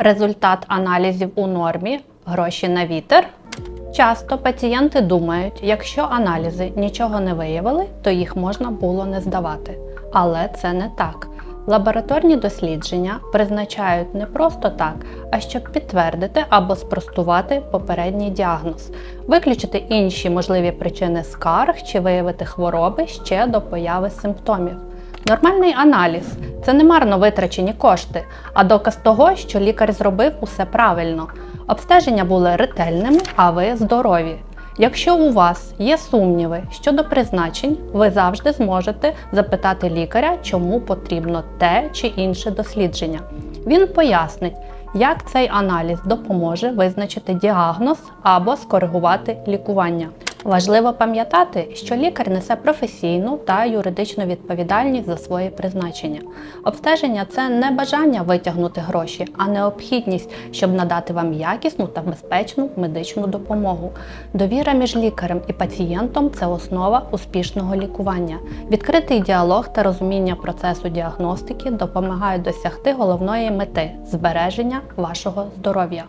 Результат аналізів у нормі, гроші на вітер. Часто пацієнти думають, якщо аналізи нічого не виявили, то їх можна було не здавати. Але це не так. Лабораторні дослідження призначають не просто так, а щоб підтвердити або спростувати попередній діагноз, виключити інші можливі причини скарг чи виявити хвороби ще до появи симптомів. Нормальний аналіз це не марно витрачені кошти, а доказ того, що лікар зробив усе правильно. Обстеження були ретельними, а ви здорові. Якщо у вас є сумніви щодо призначень, ви завжди зможете запитати лікаря, чому потрібно те чи інше дослідження. Він пояснить, як цей аналіз допоможе визначити діагноз або скоригувати лікування. Важливо пам'ятати, що лікар несе професійну та юридичну відповідальність за своє призначення. Обстеження це не бажання витягнути гроші, а необхідність, щоб надати вам якісну та безпечну медичну допомогу. Довіра між лікарем і пацієнтом це основа успішного лікування. Відкритий діалог та розуміння процесу діагностики допомагають досягти головної мети збереження вашого здоров'я.